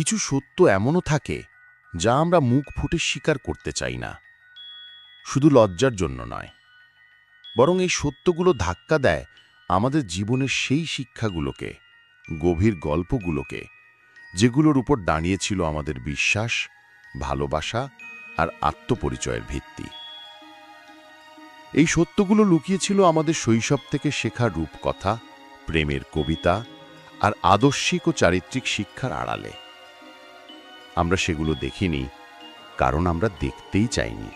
কিছু সত্য এমনও থাকে যা আমরা মুখ ফুটে স্বীকার করতে চাই না। শুধু লজ্জার জন্য নয়, বরং এই সত্যগুলো ধাক্কা দেয় আমাদের জীবনের সেই শিক্ষাগুলোকে, গভীর গল্পগুলোকে, যেগুলোর উপর দাঁড়িয়েছিল আমাদের বিশ্বাস, ভালোবাসা আর আত্মপরিচয়ের ভিত্তি। এই সত্যগুলো লুকিয়েছিল আমাদের শৈশব থেকে শেখা রূপকথা, প্রেমের কবিতা আর আদর্শিক ও চারিত্রিক শিক্ষার আড়ালে। আমরা সেগুলো দেখিনি, কারণ আমরা দেখতেই চাইনি।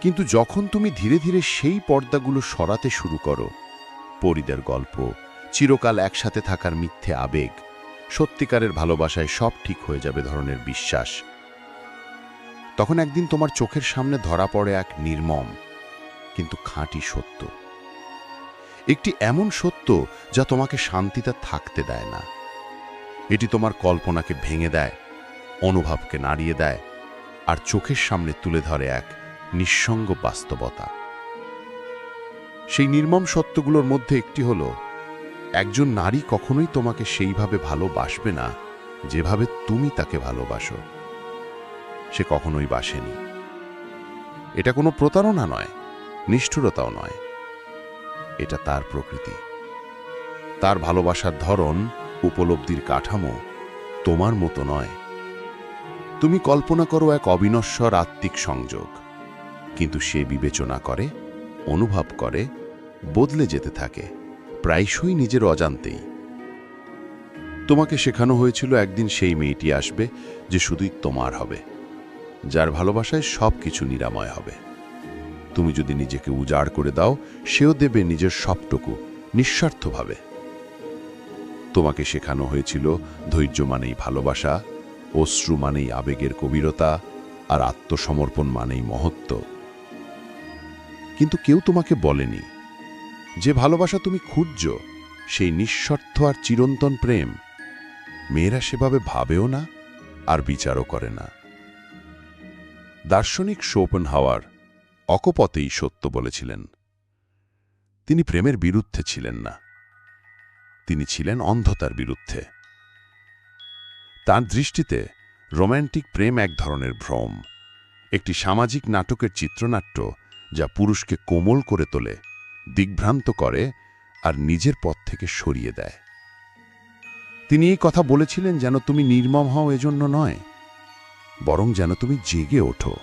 কিন্তু যখন তুমি ধীরে ধীরে সেই পর্দাগুলো সরাতে শুরু করো, পরিদের গল্প, চিরকাল একসাথে থাকার মিথ্যে আবেগ, সত্যিকারের ভালোবাসায় সব ঠিক হয়ে যাবে ধরনের বিশ্বাস। তখন একদিন তোমার চোখের সামনে ধরা পড়ে এক নির্মম, কিন্তু খাঁটি সত্য। একটি এমন সত্য যা তোমাকে শান্তিতে থাকতে দেয় না। এটি তোমার কল্পনাকে ভেঙে দেয়, অনুভবকে নাড়িয়ে দেয়, আর চোখের সামনে তুলে ধরে এক নিঃসঙ্গ বাস্তবতা। সেই নির্মম সত্যগুলোর মধ্যে একটি হলো, একজন নারী কখনোই তোমাকে সেইভাবে ভালোবাসবে না যেভাবে তুমি তাকে ভালোবাসো। সে কখনোই বাসেনি। এটা কোনো প্রতারণা নয়, নিষ্ঠুরতাও নয়। এটা তার প্রকৃতি। তার ভালোবাসার ধরন উপলব্ধির কাঠামো তোমার মতো নয়। তুমি কল্পনা করো এক অবিনশ্বর আত্মিক সংযোগ, কিন্তু সে বিবেচনা করে, অনুভব করে, বদলে যেতে থাকে, প্রায়শই নিজের অজান্তেই। তোমাকে শেখানো হয়েছিল একদিন সেই মেয়েটি আসবে যে শুধুই তোমার হবে, যার ভালোবাসায় সব কিছু নিরাময় হবে। তুমি যদি নিজেকে উজাড় করে দাও, সেও দেবে নিজের সবটুকু নিঃস্বার্থভাবে। তোমাকে শেখানো হয়েছিল ধৈর্য মানেই ভালোবাসা, অশ্রু মানেই আবেগের কবিরতা আর আত্মসমর্পণ মানেই মহত্ব। কিন্তু কেউ তোমাকে বলেনি যে ভালোবাসা তুমি খুঁজছ, সেই নিঃস্বার্থ আর চিরন্তন প্রেম। মেয়েরা সেভাবে ভাবেও না আর বিচারও করে না। দার্শনিক শোপন হাওয়ার অকপতেই সত্য বলেছিলেন। তিনি প্রেমের বিরুদ্ধে ছিলেন না। তিনি ছিলেন অন্ধতার বিরুদ্ধে। তার দৃষ্টিতে রোম্যান্টিক প্রেম এক ধরনের ভ্রম, একটি সামাজিক নাটকের চিত্রনাট্য যা পুরুষকে কোমল করে তোলে, দিগ্ভ্রান্ত করে আর নিজের পথ থেকে সরিয়ে দেয়। তিনি এই কথা বলেছিলেন যেন তুমি নির্মম হও এজন্য নয়, বরং যেন তুমি জেগে ওঠো।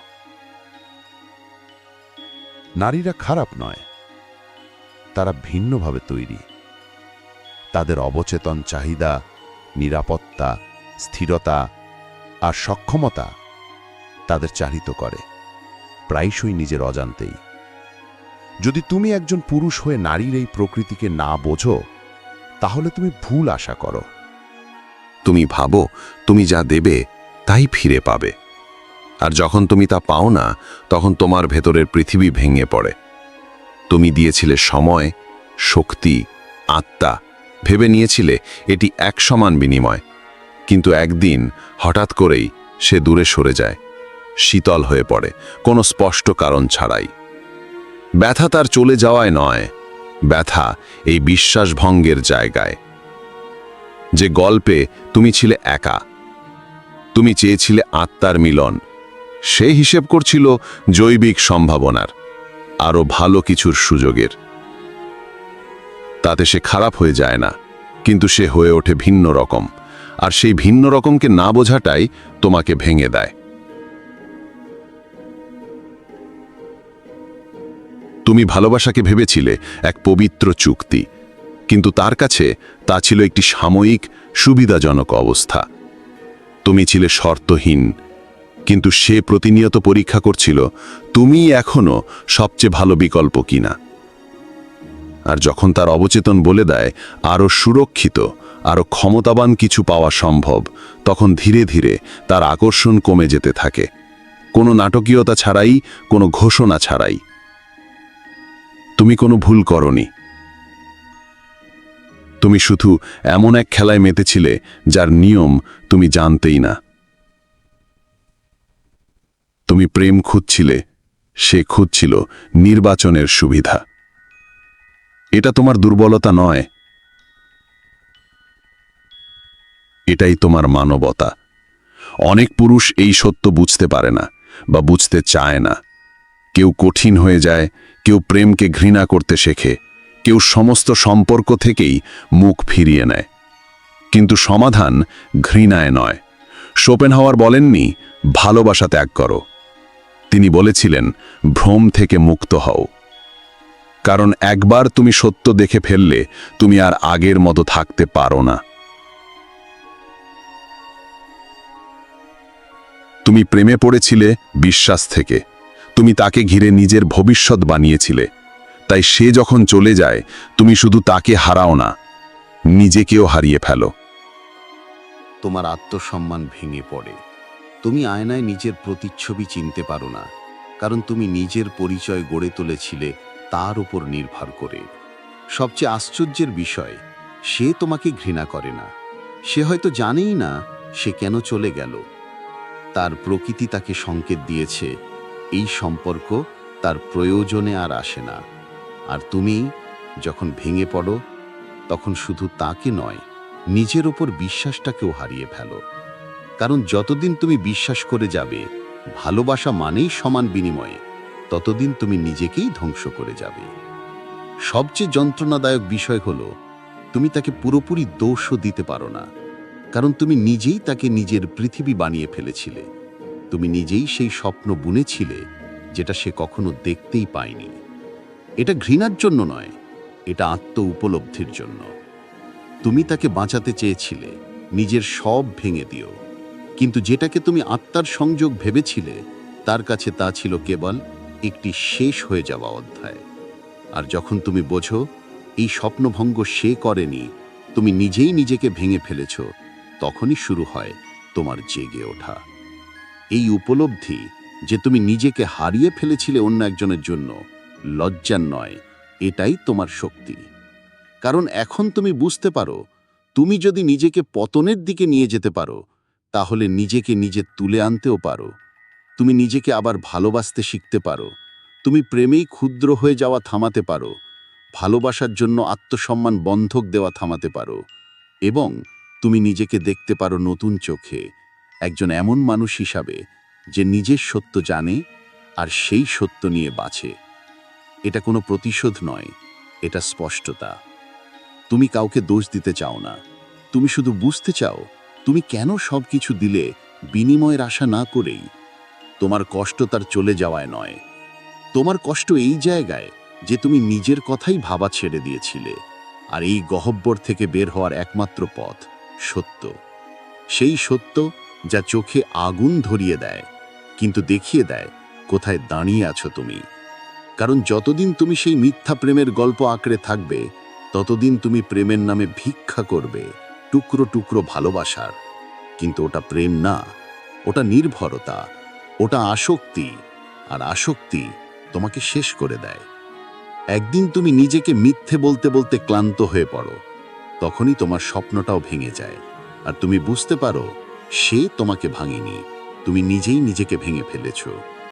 নারীরা খারাপ নয়, তারা ভিন্নভাবে তৈরি। তাদের অবচেতন চাহিদা, নিরাপত্তা, স্থিরতা আর সক্ষমতা তাদের চালিত করে, প্রায়শই নিজের অজান্তেই। যদি তুমি একজন পুরুষ হয়ে নারীর এই প্রকৃতিকে না বোঝো, তাহলে তুমি ভুল আশা করো। তুমি ভাবো, তুমি যা দেবে তাই ফিরে পাবে। আর যখন তুমি তা পাও না, তখন তোমার ভেতরের পৃথিবী ভেঙে পড়ে। তুমি দিয়েছিলে সময়, শক্তি, আত্মা ভেবে নিয়েছিলে এটি এক সমান বিনিময়। কিন্তু একদিন হঠাৎ করেই সে দূরে সরে যায়, শীতল হয়ে পড়ে, কোনো স্পষ্ট কারণ ছাড়াই। ব্যথা তার চলে যাওয়ায় নয়, ব্যথা এই বিশ্বাসভঙ্গের জায়গায়। যে গল্পে তুমি ছিলে একা, তুমি চেয়েছিলে আত্মার মিলন, সে হিসেব করছিল জৈবিক সম্ভাবনার, আরও ভালো কিছুর সুযোগের। তাতে সে খারাপ হয়ে যায় না, কিন্তু সে হয়ে ওঠে ভিন্ন রকম, আর সেই ভিন্ন রকমকে না বোঝাটাই তোমাকে ভেঙে দেয়। তুমি ভালোবাসাকে ভেবেছিলে এক পবিত্র চুক্তি, কিন্তু তার কাছে তা ছিল একটি সাময়িক সুবিধাজনক অবস্থা। তুমি ছিলে শর্তহীন, কিন্তু সে প্রতিনিয়ত পরীক্ষা করছিল, তুমি এখনও সবচেয়ে ভালো বিকল্প কিনা। আর যখন তার অবচেতন বলে দেয় আরও সুরক্ষিত আরও ক্ষমতাবান কিছু পাওয়া সম্ভব, তখন ধীরে ধীরে তার আকর্ষণ কমে যেতে থাকে। কোনো নাটকীয়তা ছাড়াই, কোনো ঘোষণা ছাড়াই। তুমি কোনো ভুল করনি। তুমি শুধু এমন এক খেলায় মেতেছিলে, যার নিয়ম তুমি জানতেই না। তুমি প্রেম খুঁজছিলে, সে খুঁজছিল নির্বাচনের সুবিধা। এটা তোমার দুর্বলতা নয়। এটাই তোমার মানবতা। অনেক পুরুষ এই সত্য বুঝতে পারে না বা বুঝতে চায় না। কেউ কঠিন হয়ে যায়, কেউ প্রেমকে ঘৃণা করতে শেখে, কেউ সমস্ত সম্পর্ক থেকেই মুখ ফিরিয়ে নেয়। কিন্তু সমাধান ঘৃণায় নয়। শোপেনহাওয়ার বলেননি, ভালোবাসা ত্যাগ করো। তিনি বলেছিলেন, ভ্রম থেকে মুক্ত হও। কারণ একবার তুমি সত্য দেখে ফেললে তুমি আর আগের মতো থাকতে পারো না। তুমি প্রেমে পড়েছিলে বিশ্বাস থেকে। তুমি তাকে ঘিরে নিজের ভবিষ্যৎ বানিয়েছিলে। তাই সে যখন চলে যায়, তুমি শুধু তাকে হারাও না, নিজেকেও হারিয়ে ফেলো। তোমার আত্মসম্মান ভেঙে পড়ে। তুমি আয়নায় নিজের প্রতিচ্ছবি চিনতে পারো না, কারণ তুমি নিজের পরিচয় গড়ে তুলেছিলে তার উপর নির্ভর করে। সবচেয়ে আশ্চর্যের বিষয়, সে তোমাকে ঘৃণা করে না। সে হয়তো জানেই না সে কেন চলে গেল। তার প্রকৃতি তাকে সংকেত দিয়েছে, এই সম্পর্ক তার প্রয়োজনে আর আসে না। আর তুমি যখন ভেঙে পড়ো, তখন শুধু তাকে নয়, নিজের ওপর বিশ্বাসটাকেও হারিয়ে ফেলো। কারণ যতদিন তুমি বিশ্বাস করে যাবে, ভালোবাসা মানেই সমান বিনিময়ে। ততদিন তুমি নিজেকেই ধ্বংস করে যাবে। সবচেয়ে যন্ত্রণাদায়ক বিষয় হল, তুমি তাকে পুরোপুরি দোষও দিতে পারো না, কারণ তুমি নিজেই তাকে নিজের পৃথিবী বানিয়ে ফেলেছিলে। তুমি নিজেই সেই স্বপ্ন বুনেছিলে, যেটা সে কখনো দেখতেই পায়নি। এটা ঘৃণার জন্য নয়, এটা আত্ম উপলব্ধির জন্য। তুমি তাকে বাঁচাতে চেয়েছিলে, নিজের সব ভেঙে দিও। কিন্তু যেটাকে তুমি আত্মার সংযোগ ভেবেছিলে, তার কাছে তা ছিল কেবল একটি শেষ হয়ে যাওয়া অধ্যায়। আর যখন তুমি বোঝো, এই স্বপ্নভঙ্গ সে করেনি, তুমি নিজেই নিজেকে ভেঙে ফেলেছ, তখনই শুরু হয় তোমার জেগে ওঠা। এই উপলব্ধি যে তুমি নিজেকে হারিয়ে ফেলেছিলে অন্য একজনের জন্য, লজ্জার নয়, এটাই তোমার শক্তি। কারণ এখন তুমি বুঝতে পারো, তুমি যদি নিজেকে পতনের দিকে নিয়ে যেতে পারো, তাহলে নিজেকে নিজে তুলে আনতেও পারো। তুমি নিজেকে আবার ভালোবাসতে শিখতে পারো। তুমি প্রেমেই ক্ষুদ্র হয়ে যাওয়া থামাতে পারো। ভালোবাসার জন্য আত্মসম্মান বন্ধক দেওয়া থামাতে পারো। এবং তুমি নিজেকে দেখতে পারো নতুন চোখে, একজন এমন মানুষ হিসাবে যে নিজের সত্য জানে আর সেই সত্য নিয়ে বাঁচে। এটা কোনো প্রতিশোধ নয়, এটা স্পষ্টতা। তুমি কাউকে দোষ দিতে চাও না। তুমি শুধু বুঝতে চাও, তুমি কেন সব কিছু দিলে বিনিময়ের আশা না করেই তোমার কষ্ট তার চলে যাওয়ায় নয়। তোমার কষ্ট এই জায়গায় যে তুমি নিজের কথাই ভাবা ছেড়ে দিয়েছিলে, আর এই গহব্বর থেকে বের হওয়ার একমাত্র পথ সত্য। সেই সত্য যা চোখে আগুন ধরিয়ে দেয়, কিন্তু দেখিয়ে দেয় কোথায় দাঁড়িয়ে আছো তুমি। কারণ যতদিন তুমি সেই মিথ্যা প্রেমের গল্প আঁকড়ে থাকবে, ততদিন তুমি প্রেমের নামে ভিক্ষা করবে, টুকরো টুকরো ভালোবাসার। কিন্তু ওটা প্রেম না, ওটা নির্ভরতা। ওটা আসক্তি, আর আসক্তি তোমাকে শেষ করে দেয়। একদিন তুমি নিজেকে মিথ্যে বলতে বলতে ক্লান্ত হয়ে পড়ো, তখনই তোমার স্বপ্নটাও ভেঙে যায়। আর তুমি বুঝতে পারো, সে তোমাকে ভাঙেনি, তুমি নিজেই নিজেকে ভেঙে ফেলেছো।